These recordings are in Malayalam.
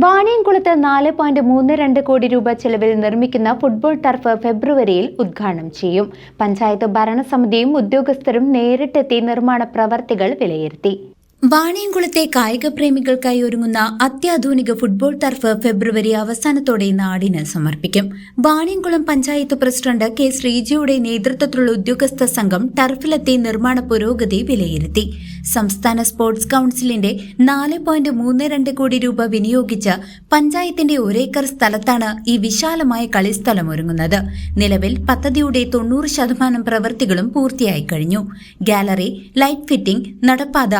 വാണിയംകുളത്ത് നാല് പോയിന്റ് മൂന്ന് രണ്ട് കോടി രൂപ ചെലവിൽ നിർമ്മിക്കുന്ന ഫുട്ബോൾ ടർഫ് ഫെബ്രുവരിയിൽ ഉദ്ഘാടനം ചെയ്യും. പഞ്ചായത്ത് ഭരണസമിതിയും ഉദ്യോഗസ്ഥരും നേരിട്ടെത്തി നിർമ്മാണ പ്രവർത്തികൾ വിലയിരുത്തി. വാണിയംകുളത്തെ കായിക പ്രേമികൾക്കായി ഒരുങ്ങുന്ന അത്യാധുനിക ഫുട്ബോൾ ടർഫ് ഫെബ്രുവരി അവസാനത്തോടെ നാടിന് സമർപ്പിക്കും. വാണിയംകുളം പഞ്ചായത്ത് പ്രസിഡന്റ് കെ ശ്രീജിയുടെ നേതൃത്വത്തിലുള്ള ഉദ്യോഗസ്ഥ സംഘം ടർഫിലെത്തി നിർമ്മാണ പുരോഗതി വിലയിരുത്തി. സംസ്ഥാന സ്പോർട്സ് കൌൺസിലിന്റെ നാല് പോയിന്റ് മൂന്ന് രണ്ട് കോടി രൂപ വിനിയോഗിച്ച് പഞ്ചായത്തിന്റെ ഒരേക്കർ സ്ഥലത്താണ് ഈ വിശാലമായ കളിസ്ഥലം ഒരുങ്ങുന്നത്. നിലവിൽ പദ്ധതിയുടെ തൊണ്ണൂറ് ശതമാനം പ്രവൃത്തികളും പൂർത്തിയായി കഴിഞ്ഞു. ഗാലറി ലൈറ്റ് ഫിറ്റിംഗ് നടപ്പാത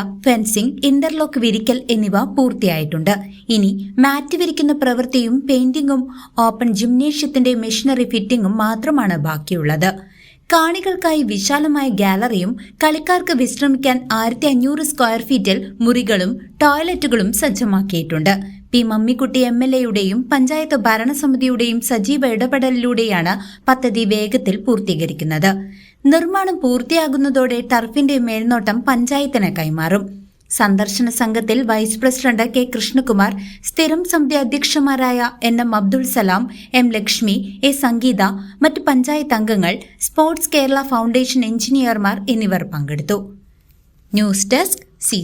ഫെൻസിംഗ് ഇന്റർലോക്ക് വിരിക്കൽ എന്നിവ പൂർത്തിയായിട്ടുണ്ട്. ഇനി മാറ്റ് വിരിക്കുന്ന പ്രവൃത്തിയും പെയിന്റിംഗും ഓപ്പൺ ജിംനേഷ്യത്തിന്റെ മെഷീനറി ഫിറ്റിംഗും മാത്രമാണ് ബാക്കിയുള്ളത്. കാണികൾക്കായി വിശാലമായ ഗാലറിയും കളിക്കാർക്ക് വിശ്രമിക്കാൻ ആയിരത്തി അഞ്ഞൂറ് സ്ക്വയർ ഫീറ്റിൽ മുറികളും ടോയ്ലറ്റുകളും സജ്ജമാക്കിയിട്ടുണ്ട്. പി. മമ്മിക്കുട്ടി എം. എൽ. എയുടെയും പഞ്ചായത്ത് ഭരണസമിതിയുടെയും സജീവ ഇടപെടലിലൂടെയാണ് പദ്ധതി വേഗത്തിൽ പൂർത്തീകരിക്കുന്നത്. നിർമ്മാണം പൂർത്തിയാകുന്നതോടെ ടർഫിന്റെ മേൽനോട്ടം പഞ്ചായത്തിന് കൈമാറും. സന്ദർശന സംഘത്തിൽ വൈസ് പ്രസിഡന്റ് കെ കൃഷ്ണകുമാർ സ്ഥിരം സമിതി അധ്യക്ഷന്മാരായ N M Abdul Salam M Lakshmi A Sangeetha മറ്റ് പഞ്ചായത്ത് അംഗങ്ങൾ സ്പോർട്സ് കേരള ഫൗണ്ടേഷൻ എഞ്ചിനീയർമാർ എന്നിവർ പങ്കെടുത്തു. News desk C